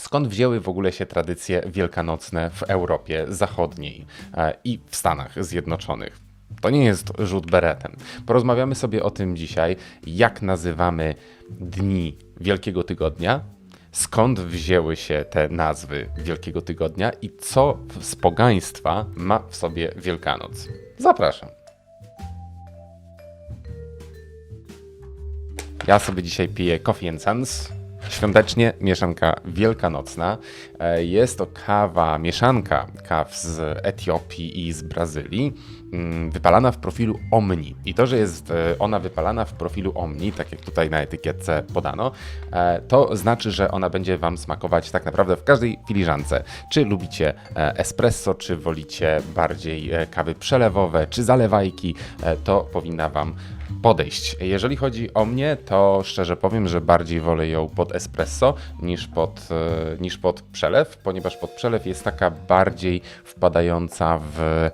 Skąd wzięły w ogóle się tradycje wielkanocne w Europie Zachodniej e, i w Stanach Zjednoczonych? To nie jest rzut beretem. Porozmawiamy sobie o tym dzisiaj, jak nazywamy dni Wielkiego Tygodnia, skąd wzięły się te nazwy Wielkiego Tygodnia i co z pogaństwa ma w sobie Wielkanoc. Zapraszam. Ja sobie dzisiaj piję Coffee and Sons. Świątecznie mieszanka wielkanocna. E, Jest to kawa, mieszanka kaw z Etiopii i z Brazylii, mm, wypalana w profilu Omni. I to, że jest e, ona wypalana w profilu Omni, tak jak tutaj na etykietce podano, e, to znaczy, że ona będzie Wam smakować tak naprawdę w każdej filiżance. Czy lubicie espresso, czy wolicie bardziej kawy przelewowe, czy zalewajki, to powinna Wam podejść. Jeżeli chodzi o mnie, to szczerze powiem, że bardziej wolę ją pod espresso niż pod, e, niż pod przelew, ponieważ pod przelew jest taka bardziej wpadająca w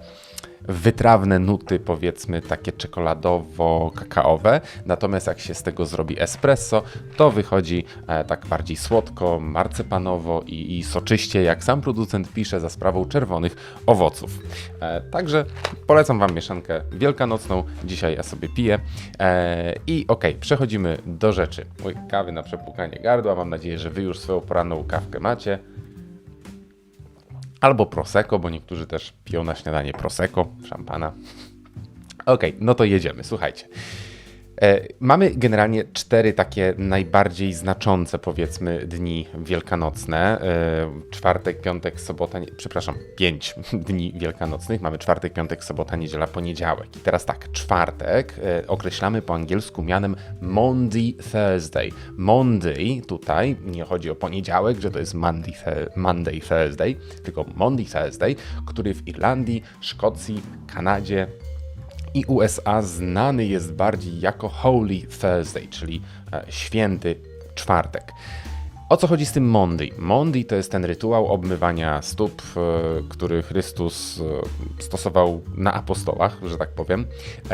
wytrawne nuty, powiedzmy takie czekoladowo-kakaowe. Natomiast jak się z tego zrobi espresso, to wychodzi e, tak bardziej słodko, marcepanowo i, i soczyście, jak sam producent pisze, za sprawą czerwonych owoców. E, także polecam Wam mieszankę wielkanocną. Dzisiaj ja sobie piję. E, I okej, przechodzimy do rzeczy. Mój kawy na przepłukanie gardła. Mam nadzieję, że Wy już swoją poranną kawkę macie. Albo prosecco, bo niektórzy też piją na śniadanie prosecco, szampana. Okej, no to jedziemy, słuchajcie. E, mamy generalnie cztery takie najbardziej znaczące, powiedzmy, dni wielkanocne. E, czwartek, piątek, sobota, nie, przepraszam, pięć dni wielkanocnych. Mamy czwartek, piątek, sobota, niedziela, poniedziałek. I teraz tak, czwartek e, określamy po angielsku mianem Monday Thursday. Monday tutaj nie chodzi o poniedziałek, że to jest Monday, Monday Thursday, tylko Monday Thursday, który w Irlandii, Szkocji, Kanadzie, i USA znany jest bardziej jako Holy Thursday, czyli e, święty czwartek. O co chodzi z tym Monday? Monday to jest ten rytuał obmywania stóp, e, który Chrystus e, stosował na apostołach, że tak powiem.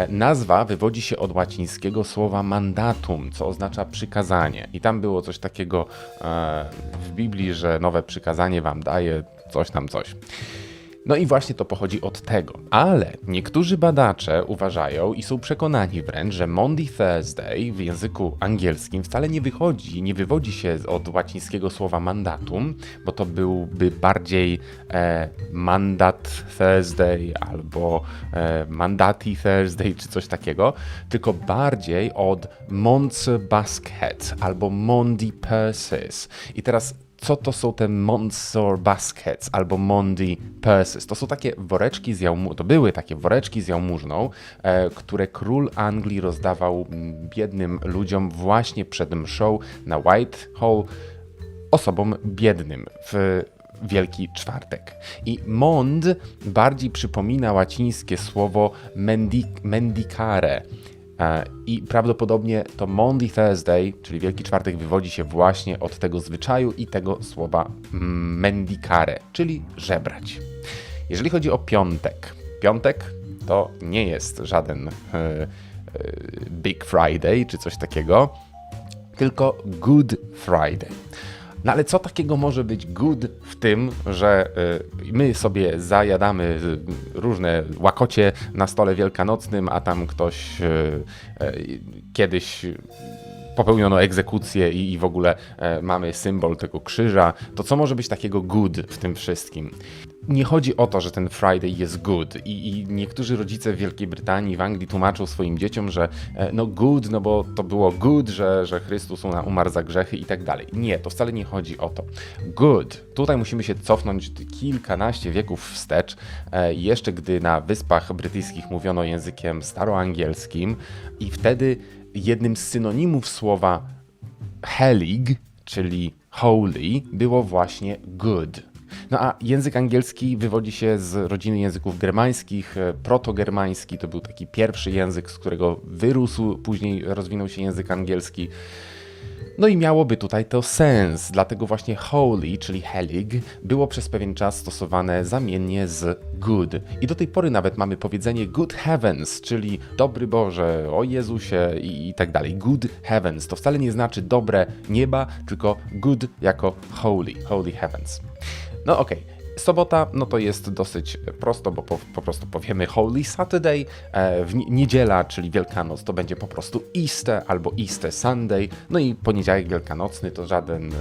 Nazwa wywodzi się od łacińskiego słowa mandatum, co oznacza przykazanie. I tam było coś takiego w Biblii, że nowe przykazanie wam daje coś tam coś. No i właśnie to pochodzi od tego. Ale niektórzy badacze uważają i są przekonani wręcz, że Monday Thursday w języku angielskim wcale nie wychodzi, nie wywodzi się od łacińskiego słowa mandatum, bo to byłby bardziej e, mandat Thursday albo e, mandati Thursday czy coś takiego, tylko bardziej od Monce Basket albo Monday Purses. I teraz co to są te Monster Baskets albo Monday Purses. To są takie woreczki z jałmu- to były takie woreczki z jałmużną, e, które król Anglii rozdawał mm, biednym ludziom właśnie przed mszą na Whitehall, osobom biednym w Wielki Czwartek. I mond bardziej przypomina łacińskie słowo mendi- mendicare. E, I prawdopodobnie to Monday Thursday, czyli Wielki Czwartek, wywodzi się właśnie od tego zwyczaju i tego słowa mendicare, czyli żebrać. Jeżeli chodzi o piątek, piątek to nie jest żaden e, e, Big Friday czy coś takiego, tylko Good Friday. No ale co takiego może być good w tym, że y, my sobie zajadamy y, różne łakocie na stole wielkanocnym, a tam ktoś y, kiedyś popełniono egzekucję i, i w ogóle e, mamy symbol tego krzyża, to co może być takiego good w tym wszystkim? Nie chodzi o to, że ten Friday jest good i, i niektórzy rodzice w Wielkiej Brytanii, w Anglii tłumaczą swoim dzieciom, że e, no good, no bo to było good, że, że Chrystus umarł za grzechy i tak dalej. Nie, to wcale nie chodzi o to. Good. Tutaj musimy się cofnąć kilkanaście wieków wstecz, e, jeszcze gdy na Wyspach Brytyjskich mówiono językiem staroangielskim i wtedy jednym z synonimów słowa helig, czyli holy, było właśnie good. No a język angielski wywodzi się z rodziny języków germańskich. Protogermański to był taki pierwszy język, z którego wyrósł, później rozwinął się język angielski. No i miałoby tutaj to sens, dlatego właśnie holy, czyli helig, było przez pewien czas stosowane zamiennie z good. I do tej pory nawet mamy powiedzenie good heavens, czyli dobry Boże, o Jezusie i, i tak dalej. Good heavens to wcale nie znaczy dobre nieba, tylko good jako holy, holy heavens. No okej. Sobota, no to jest dosyć prosto, bo po, po prostu powiemy Holy Saturday. E, w nie- niedziela, czyli Wielkanoc, to będzie po prostu Easter albo Easter Sunday. No i poniedziałek wielkanocny to żaden e,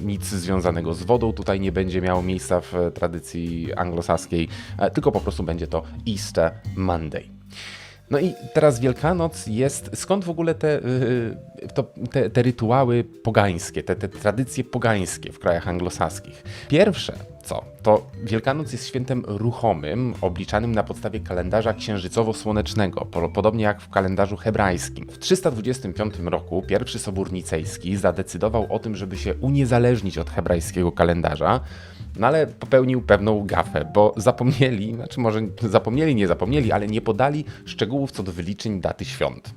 nic związanego z wodą tutaj nie będzie miało miejsca w tradycji anglosaskiej, e, tylko po prostu będzie to Easter Monday. No i teraz Wielkanoc jest. Skąd w ogóle te, yy, to, te, te rytuały pogańskie, te, te tradycje pogańskie w krajach anglosaskich? Pierwsze, co? To Wielkanoc jest świętem ruchomym, obliczanym na podstawie kalendarza księżycowo-słonecznego, po- podobnie jak w kalendarzu hebrajskim. W 325 roku pierwszy Sobór Nicejski zadecydował o tym, żeby się uniezależnić od hebrajskiego kalendarza. No ale popełnił pewną gafę, bo zapomnieli, znaczy może zapomnieli, nie zapomnieli, ale nie podali szczegółów co do wyliczeń daty świąt.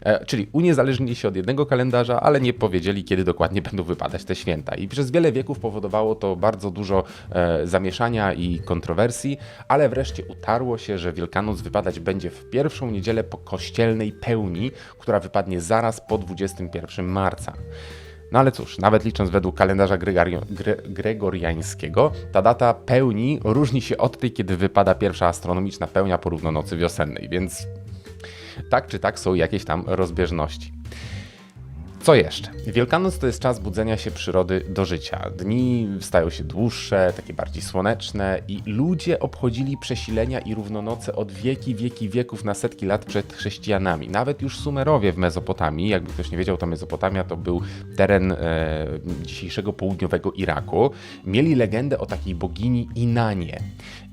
E, czyli uniezależnili się od jednego kalendarza, ale nie powiedzieli, kiedy dokładnie będą wypadać te święta. I przez wiele wieków powodowało to bardzo dużo e, zamieszania i kontrowersji, ale wreszcie utarło się, że Wielkanoc wypadać będzie w pierwszą niedzielę po kościelnej pełni, która wypadnie zaraz po 21 marca. No ale cóż, nawet licząc według kalendarza gregario- gre, gregoriańskiego, ta data pełni różni się od tej, kiedy wypada pierwsza astronomiczna pełnia po równonocy wiosennej, więc tak czy tak są jakieś tam rozbieżności. Co jeszcze? Wielkanoc to jest czas budzenia się przyrody do życia. Dni stają się dłuższe, takie bardziej słoneczne i ludzie obchodzili przesilenia i równonoce od wieki, wieki, wieków na setki lat przed chrześcijanami. Nawet już Sumerowie w Mezopotamii, jakby ktoś nie wiedział, to Mezopotamia to był teren e, dzisiejszego południowego Iraku, mieli legendę o takiej bogini Inanie.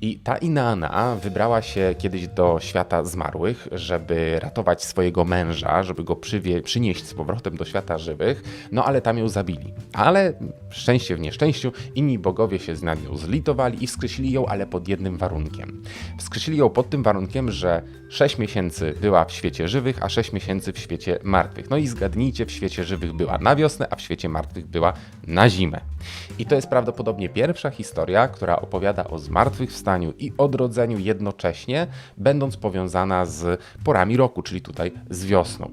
I ta Inanna wybrała się kiedyś do świata zmarłych, żeby ratować swojego męża, żeby go przywie, przynieść z powrotem do świata żywych, no ale tam ją zabili. Ale szczęście w nieszczęściu, inni bogowie się z nad nią zlitowali i wskrzesili ją, ale pod jednym warunkiem. Wskrzesili ją pod tym warunkiem, że 6 miesięcy była w świecie żywych, a 6 miesięcy w świecie martwych. No i zgadnijcie, w świecie żywych była na wiosnę, a w świecie martwych była na zimę. I to jest prawdopodobnie pierwsza historia, która opowiada o zmartwychwstaniu i odrodzeniu jednocześnie, będąc powiązana z porami roku, czyli tutaj z wiosną.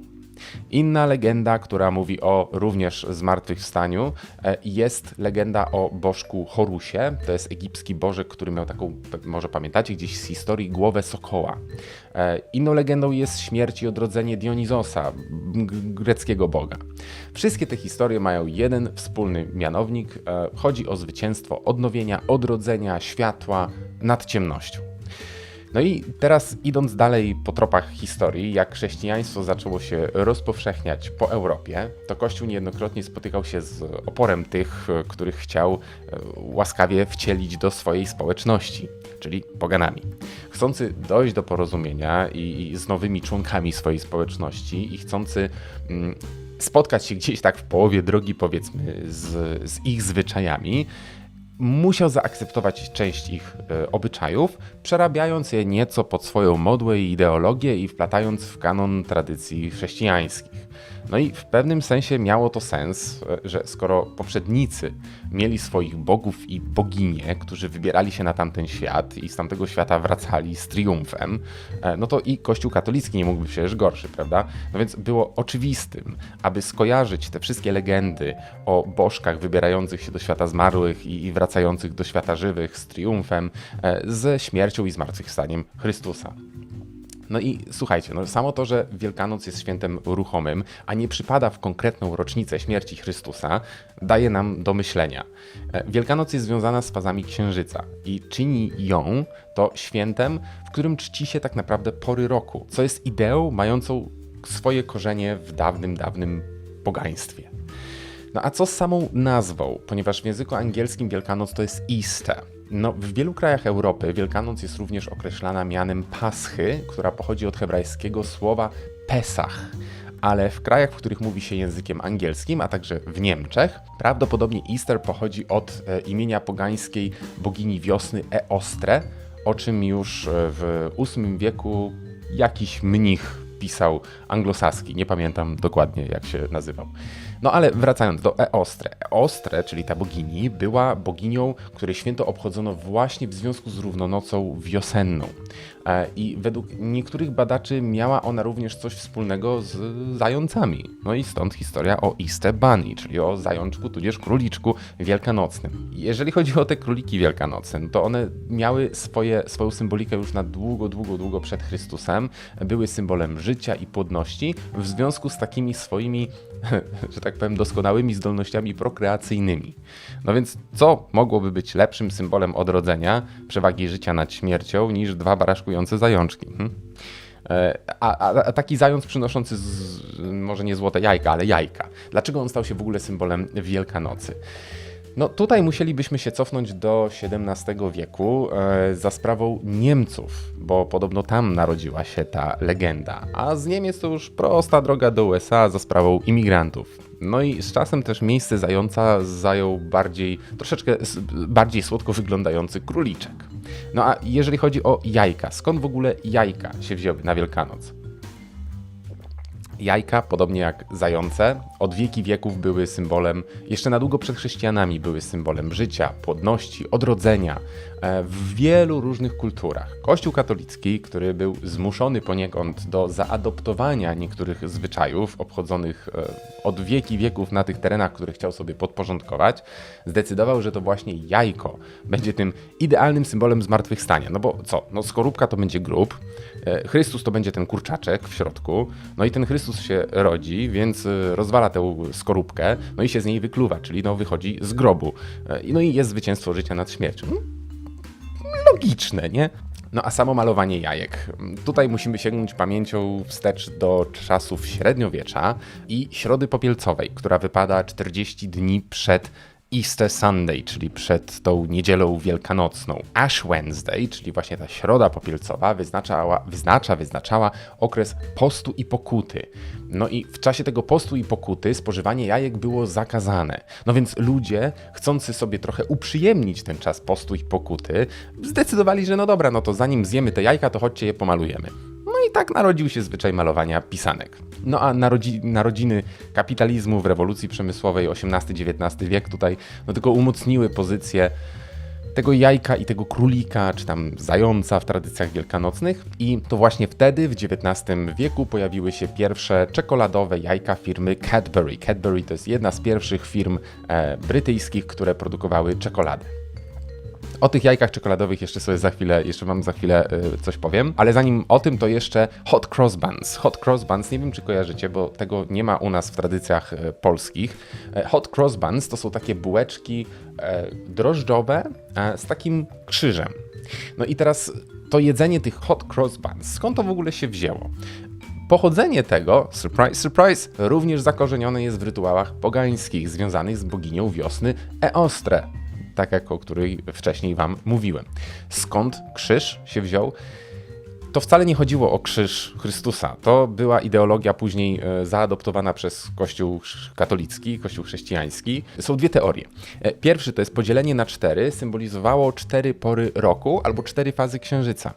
Inna legenda, która mówi o również zmartwychwstaniu, e, jest legenda o bożku Horusie. To jest egipski bożek, który miał taką, może pamiętacie gdzieś z historii, głowę sokoła. E, Inną legendą jest śmierć i odrodzenie Dionizosa, greckiego boga. Wszystkie te historie mają jeden wspólny mianownik. e, Chodzi o zwycięstwo odnowienia, odrodzenia, światła nad ciemnością. No i teraz idąc dalej po tropach historii, jak chrześcijaństwo zaczęło się rozpowszechniać po Europie, to Kościół niejednokrotnie spotykał się z oporem tych, których chciał e, łaskawie wcielić do swojej społeczności, czyli poganami. Chcący dojść do porozumienia i, i z nowymi członkami swojej społeczności i chcący mm, spotkać się gdzieś tak w połowie drogi, powiedzmy, z, z ich zwyczajami, musiał zaakceptować część ich e, obyczajów, przerabiając je nieco pod swoją modłę i ideologię i wplatając w kanon tradycji chrześcijańskich. No i w pewnym sensie miało to sens, e, że skoro poprzednicy mieli swoich bogów i boginie, którzy wybierali się na tamten świat i z tamtego świata wracali z triumfem, e, no to i Kościół katolicki nie mógłby przecież gorszy, prawda? No więc było oczywistym, aby skojarzyć te wszystkie legendy o bożkach wybierających się do świata zmarłych i, i wracających do świata żywych z triumfem, e, ze śmiercią i zmartwychwstaniem Chrystusa. No i słuchajcie, no samo to, że Wielkanoc jest świętem ruchomym, a nie przypada w konkretną rocznicę śmierci Chrystusa, daje nam do myślenia. E, Wielkanoc jest związana z fazami księżyca i czyni ją to świętem, w którym czci się tak naprawdę pory roku, co jest ideą mającą swoje korzenie w dawnym, dawnym pogaństwie. No a co z samą nazwą? Ponieważ w języku angielskim Wielkanoc to jest Easter. No, w wielu krajach Europy Wielkanoc jest również określana mianem Paschy, która pochodzi od hebrajskiego słowa Pesach. Ale w krajach, w których mówi się językiem angielskim, a także w Niemczech, prawdopodobnie Easter pochodzi od e, imienia pogańskiej bogini wiosny Eostre, o czym już e, w VIII wieku jakiś mnich pisał anglosaski, nie pamiętam dokładnie jak się nazywał. No ale wracając do Eostre. Eostre, czyli ta bogini, była boginią, której święto obchodzono właśnie w związku z równonocą wiosenną. E, I według niektórych badaczy miała ona również coś wspólnego z zającami. No i stąd historia o Bunny, czyli o zajączku tudzież króliczku wielkanocnym. Jeżeli chodzi o te króliki wielkanocne, no to one miały swoje, swoją symbolikę już na długo, długo, długo przed Chrystusem. Były symbolem życia i płodności w związku z takimi swoimi, że tak powiem, doskonałymi zdolnościami prokreacyjnymi. No więc co mogłoby być lepszym symbolem odrodzenia, przewagi życia nad śmiercią, niż dwa baraszkujące zajączki? Hm? E, A, a, a, taki zając przynoszący, z, może nie złote jajka, ale jajka. Dlaczego on stał się w ogóle symbolem Wielkanocy? No tutaj musielibyśmy się cofnąć do XVII wieku e, za sprawą Niemców, bo podobno tam narodziła się ta legenda, a z Niemiec to już prosta droga do USA za sprawą imigrantów. No i z czasem też miejsce zająca zajął bardziej, troszeczkę bardziej słodko wyglądający króliczek. No a jeżeli chodzi o jajka, skąd w ogóle jajka się wzięły na Wielkanoc? Jajka, podobnie jak zające, od wieki wieków były symbolem, jeszcze na długo przed chrześcijanami były symbolem życia, płodności, odrodzenia w wielu różnych kulturach. Kościół katolicki, który był zmuszony poniekąd do zaadoptowania niektórych zwyczajów obchodzonych e, od wieki wieków na tych terenach, które chciał sobie podporządkować, zdecydował, że to właśnie jajko będzie tym idealnym symbolem zmartwychwstania. No bo co? No skorupka to będzie grób, e, Chrystus to będzie ten kurczaczek w środku, no i ten Chrystus się rodzi, więc e, rozwala tę skorupkę, no i się z niej wykluwa, czyli no wychodzi z grobu. E, No i jest zwycięstwo życia nad śmiercią. Logiczne, nie? No a samo malowanie jajek. Tutaj musimy sięgnąć pamięcią wstecz do czasów średniowiecza i środy popielcowej, która wypada 40 dni przed Easter Sunday, czyli przed tą niedzielą wielkanocną. Ash Wednesday, czyli właśnie ta środa popielcowa, wyznaczała, wyznacza, wyznaczała okres postu i pokuty. No i w czasie tego postu i pokuty spożywanie jajek było zakazane. No więc ludzie, chcący sobie trochę uprzyjemnić ten czas postu i pokuty, zdecydowali, że no dobra, no to zanim zjemy te jajka, to chodźcie je pomalujemy. I tak narodził się zwyczaj malowania pisanek. No a narodzi, narodziny kapitalizmu w rewolucji przemysłowej XVIII-XIX wiek tutaj no tylko umocniły pozycję tego jajka i tego królika, czy tam zająca w tradycjach wielkanocnych. I to właśnie wtedy, w XIX wieku, pojawiły się pierwsze czekoladowe jajka firmy Cadbury. Cadbury to jest jedna z pierwszych firm e, brytyjskich, które produkowały czekoladę. O tych jajkach czekoladowych jeszcze sobie za chwilę, jeszcze wam za chwilę y, coś powiem, ale zanim o tym, to jeszcze hot cross buns. Hot cross buns, nie wiem czy kojarzycie, bo tego nie ma u nas w tradycjach y, polskich. E, Hot cross buns to są takie bułeczki e, drożdżowe e, z takim krzyżem. No i teraz to jedzenie tych hot cross buns, skąd to w ogóle się wzięło? Pochodzenie tego, surprise, surprise, również zakorzenione jest w rytuałach pogańskich związanych z boginią wiosny Eostre, tak jak o której wcześniej Wam mówiłem. Skąd krzyż się wziął? To wcale nie chodziło o krzyż Chrystusa. To była ideologia później e, zaadoptowana przez Kościół katolicki, Kościół chrześcijański. Są dwie teorie. E, Pierwszy to jest podzielenie na cztery, symbolizowało cztery pory roku albo cztery fazy księżyca.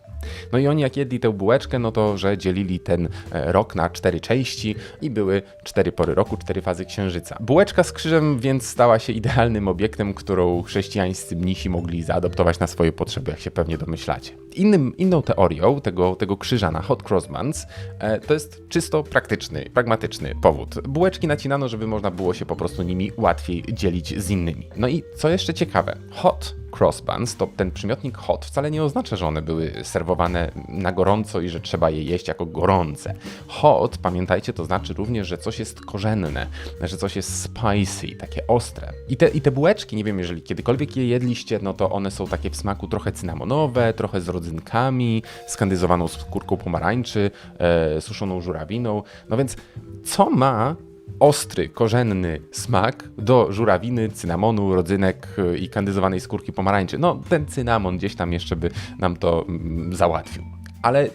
No i oni jak jedli tę bułeczkę, no to że dzielili ten e, rok na cztery części i były cztery pory roku, cztery fazy księżyca. Bułeczka z krzyżem więc stała się idealnym obiektem, którą chrześcijańscy mnisi mogli zaadoptować na swoje potrzeby, jak się pewnie domyślacie. Innym, inną teorią tego, tego krzyża na hot cross buns e, to jest czysto praktyczny, pragmatyczny powód. Bułeczki nacinano, żeby można było się po prostu nimi łatwiej dzielić z innymi. No i co jeszcze ciekawe, hot cross buns, to ten przymiotnik hot wcale nie oznacza, że one były serwowane na gorąco i że trzeba je jeść jako gorące. Hot, pamiętajcie, to znaczy również, że coś jest korzenne, że coś jest spicy, takie ostre. I te, I te bułeczki, nie wiem, jeżeli kiedykolwiek je jedliście, no to one są takie w smaku trochę cynamonowe, trochę z rodzynkami, skandyzowaną skórką pomarańczy, e, suszoną żurawiną. No więc co ma ostry, korzenny smak do żurawiny, cynamonu, rodzynek y, i kandyzowanej skórki pomarańczy. No, ten cynamon gdzieś tam jeszcze by nam to mm, załatwił. Ale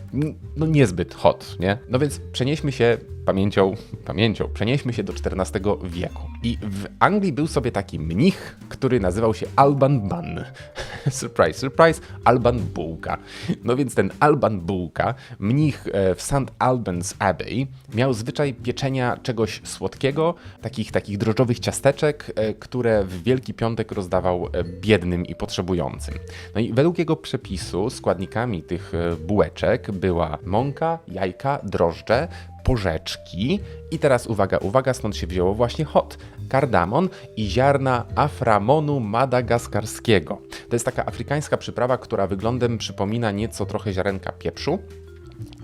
no niezbyt hot, nie? No więc przenieśmy się pamięcią, pamięcią, przenieśmy się do XIV wieku. I w Anglii był sobie taki mnich, który nazywał się Alban Bunn. surprise, surprise, Alban Bułka. No więc ten Alban Bułka, mnich e, w St. Albans Abbey, miał zwyczaj pieczenia czegoś słodkiego, takich, takich drożdżowych ciasteczek, e, które w Wielki Piątek rozdawał e, biednym i potrzebującym. No i według jego przepisu składnikami tych bułeczek była mąka, jajka, drożdże, porzeczki i teraz uwaga, uwaga, stąd się wzięło właśnie hot, kardamon i ziarna aframonu madagaskarskiego. To jest taka afrykańska przyprawa, która wyglądem przypomina nieco trochę ziarenka pieprzu,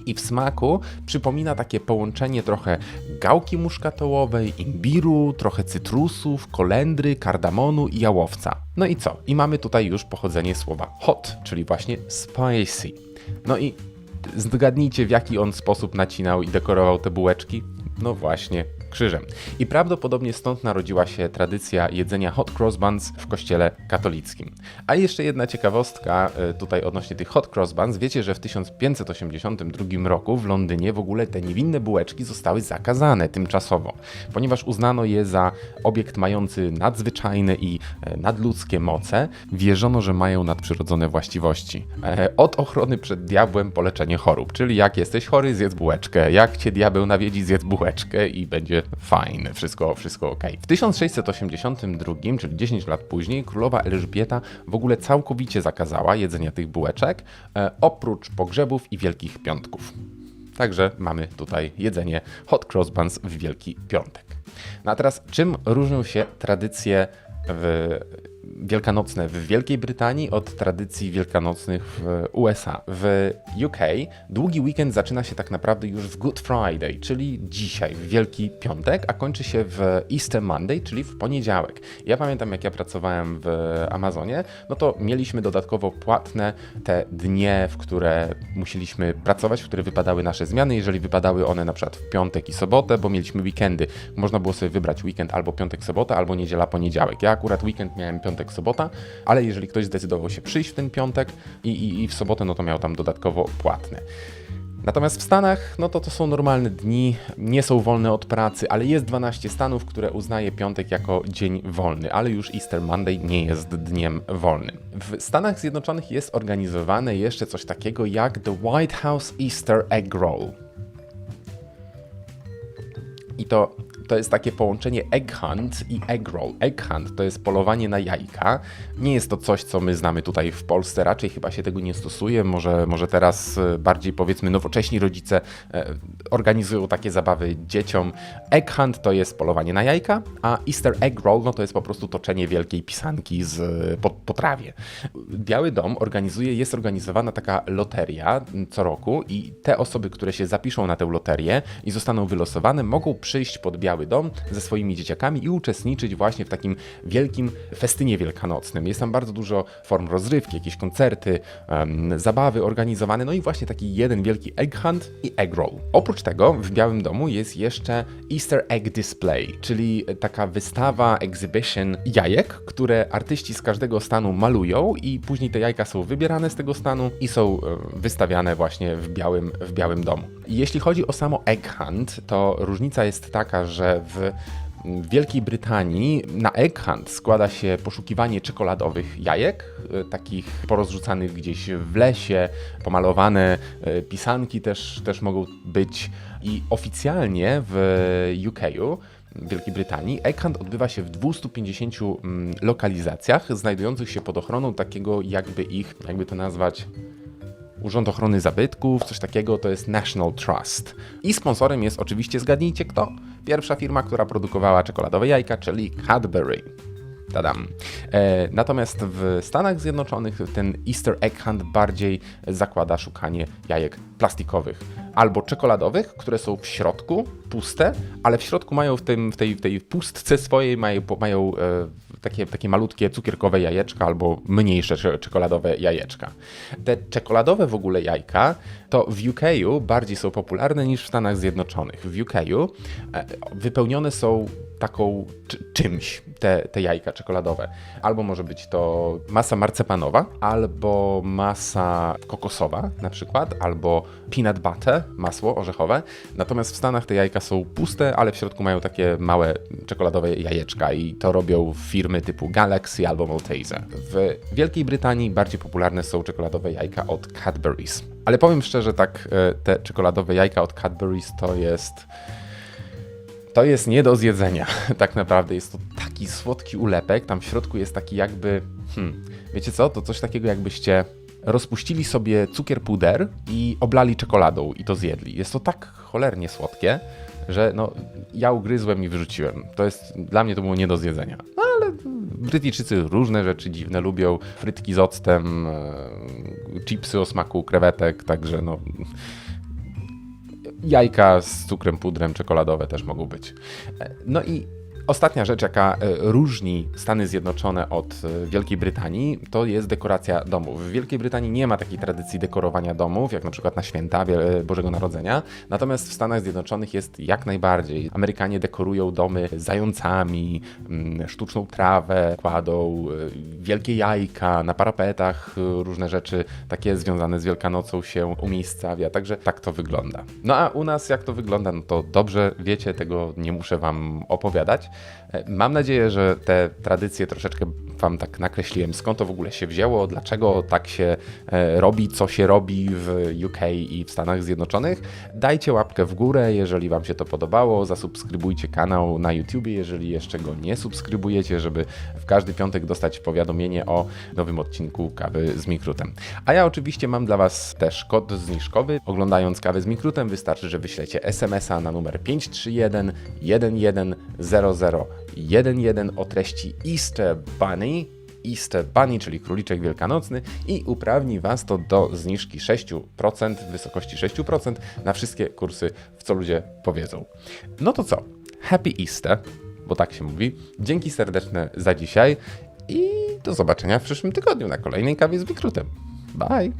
i w smaku przypomina takie połączenie trochę gałki muszkatołowej, imbiru, trochę cytrusów, kolendry, kardamonu i jałowca. No i co? I mamy tutaj już pochodzenie słowa hot, czyli właśnie spicy. No i zgadnijcie w jaki on sposób nacinał i dekorował te bułeczki? No właśnie, krzyżem. I prawdopodobnie stąd narodziła się tradycja jedzenia hot cross buns w kościele katolickim. A jeszcze jedna ciekawostka e, tutaj odnośnie tych hot cross buns. Wiecie, że w 1582 roku w Londynie w ogóle te niewinne bułeczki zostały zakazane tymczasowo, ponieważ uznano je za obiekt mający nadzwyczajne i e, nadludzkie moce. Wierzono, że mają nadprzyrodzone właściwości. E, od ochrony przed diabłem po leczenie chorób, czyli jak jesteś chory, zjedz bułeczkę, jak cię diabeł nawiedzi, zjedz bułeczkę i będzie fajne, wszystko, wszystko ok. W 1682, czyli 10 lat później, królowa Elżbieta w ogóle całkowicie zakazała jedzenia tych bułeczek, e, oprócz pogrzebów i Wielkich Piątków. Także mamy tutaj jedzenie hot cross buns w Wielki Piątek. No a teraz, czym różnią się tradycje w wielkanocne w Wielkiej Brytanii od tradycji wielkanocnych w USA. W UK długi weekend zaczyna się tak naprawdę już w Good Friday, czyli dzisiaj, w Wielki Piątek, a kończy się w Easter Monday, czyli w poniedziałek. Ja pamiętam, jak ja pracowałem w Amazonie, no to mieliśmy dodatkowo płatne te dnie, w które musieliśmy pracować, w które wypadały nasze zmiany, jeżeli wypadały one na przykład w piątek i sobotę, bo mieliśmy weekendy. Można było sobie wybrać weekend albo piątek, sobota, albo niedziela, poniedziałek. Ja akurat weekend miałem piątek piątek, sobota, ale jeżeli ktoś zdecydował się przyjść w ten piątek i, i, i w sobotę, no to miał tam dodatkowo płatne. Natomiast w Stanach, no to to są normalne dni, nie są wolne od pracy, ale jest 12 stanów, które uznaje piątek jako dzień wolny, ale już Easter Monday nie jest dniem wolnym. W Stanach Zjednoczonych jest organizowane jeszcze coś takiego jak The White House Easter Egg Roll. I to to jest takie połączenie egg hunt i egg roll. Egg hunt to jest polowanie na jajka. Nie jest to coś, co my znamy tutaj w Polsce, raczej chyba się tego nie stosuje. Może, może teraz e, bardziej powiedzmy nowocześni rodzice e, organizują takie zabawy dzieciom. Egg hunt to jest polowanie na jajka, a Easter egg roll no to jest po prostu toczenie wielkiej pisanki z, po, po trawie. Biały Dom organizuje, jest organizowana taka loteria co roku i te osoby, które się zapiszą na tę loterię i zostaną wylosowane, mogą przyjść pod Biały Biały Dom ze swoimi dzieciakami i uczestniczyć właśnie w takim wielkim festynie wielkanocnym. Jest tam bardzo dużo form rozrywki, jakieś koncerty, um, zabawy organizowane, no i właśnie taki jeden wielki egg hunt i egg roll. Oprócz tego w Białym Domu jest jeszcze Easter Egg Display, czyli taka wystawa, exhibition jajek, które artyści z każdego stanu malują i później te jajka są wybierane z tego stanu i są e, wystawiane właśnie w Białym, w białym Domu. Jeśli chodzi o samo egg hunt, to różnica jest taka, że że w Wielkiej Brytanii na egg hunt składa się poszukiwanie czekoladowych jajek, e, takich porozrzucanych gdzieś w lesie, pomalowane e, pisanki też, też mogą być i oficjalnie w UK'u Wielkiej Brytanii. Egg Hunt odbywa się w 250 mm, lokalizacjach znajdujących się pod ochroną takiego jakby ich, jakby to nazwać, Urząd Ochrony Zabytków, coś takiego, to jest National Trust. I sponsorem jest oczywiście, zgadnijcie kto? Pierwsza firma, która produkowała czekoladowe jajka, czyli Cadbury. Tadam. E, natomiast w Stanach Zjednoczonych ten Easter Egg Hunt bardziej zakłada szukanie jajek plastikowych albo czekoladowych, które są w środku, puste, ale w środku mają w, tym, w, tej, w tej pustce swojej mają, mają e, takie, takie malutkie cukierkowe jajeczka albo mniejsze czekoladowe jajeczka. Te czekoladowe w ogóle jajka to w UK bardziej są popularne niż w Stanach Zjednoczonych. W UK e, wypełnione są taką czy, czymś, te, te jajka czekoladowe. Albo może być to masa marcepanowa, albo masa kokosowa na przykład, albo peanut butter, masło orzechowe. Natomiast w Stanach te jajka są puste, ale w środku mają takie małe czekoladowe jajeczka i to robią firmy typu Galaxy albo Malteser. W Wielkiej Brytanii bardziej popularne są czekoladowe jajka od Cadbury's. Ale powiem szczerze, tak, e, te czekoladowe jajka od Cadbury's to jest. To jest nie do zjedzenia. Tak naprawdę jest to taki słodki ulepek. Tam w środku jest taki jakby. Hmm, wiecie co? To coś takiego, jakbyście rozpuścili sobie cukier puder i oblali czekoladą i to zjedli. Jest to tak cholernie słodkie, że no, ja ugryzłem i wyrzuciłem. To jest, dla mnie to było nie do zjedzenia. No ale Brytyjczycy różne rzeczy dziwne lubią. Frytki z octem, e, chipsy o smaku krewetek, także no... Jajka z cukrem, pudrem, czekoladowe też mogą być. E, No i ostatnia rzecz, jaka e, różni Stany Zjednoczone od e, Wielkiej Brytanii, to jest dekoracja domów. W Wielkiej Brytanii nie ma takiej tradycji dekorowania domów, jak na przykład na święta Wiel- Bożego Narodzenia. Natomiast w Stanach Zjednoczonych jest jak najbardziej. Amerykanie dekorują domy zającami, mm, sztuczną trawę, kładą e, wielkie jajka, na parapetach e, różne rzeczy takie związane z Wielkanocą się umiejscawia. Także tak to wygląda. No a u nas jak to wygląda, no to dobrze wiecie, tego nie muszę wam opowiadać. E, Mam nadzieję, że te tradycje troszeczkę wam tak nakreśliłem, skąd to w ogóle się wzięło, dlaczego tak się e, robi, co się robi w UK i w Stanach Zjednoczonych. Dajcie łapkę w górę, jeżeli wam się to podobało, zasubskrybujcie kanał na YouTubie, jeżeli jeszcze go nie subskrybujecie, żeby w każdy piątek dostać powiadomienie o nowym odcinku Kawy z Mikrutem. A ja oczywiście mam dla was też kod zniżkowy. Oglądając Kawę z Mikrutem wystarczy, że wyślecie SMS-a na numer 531 1100 11 o treści Easter Bunny Easter Bunny, czyli króliczek wielkanocny i uprawni Was to do zniżki 6%, w wysokości 6% na wszystkie kursy, w co ludzie powiedzą. No to co? Happy Easter, bo tak się mówi. Dzięki serdeczne za dzisiaj i do zobaczenia w przyszłym tygodniu na kolejnej kawie z Wikrutem. Bye!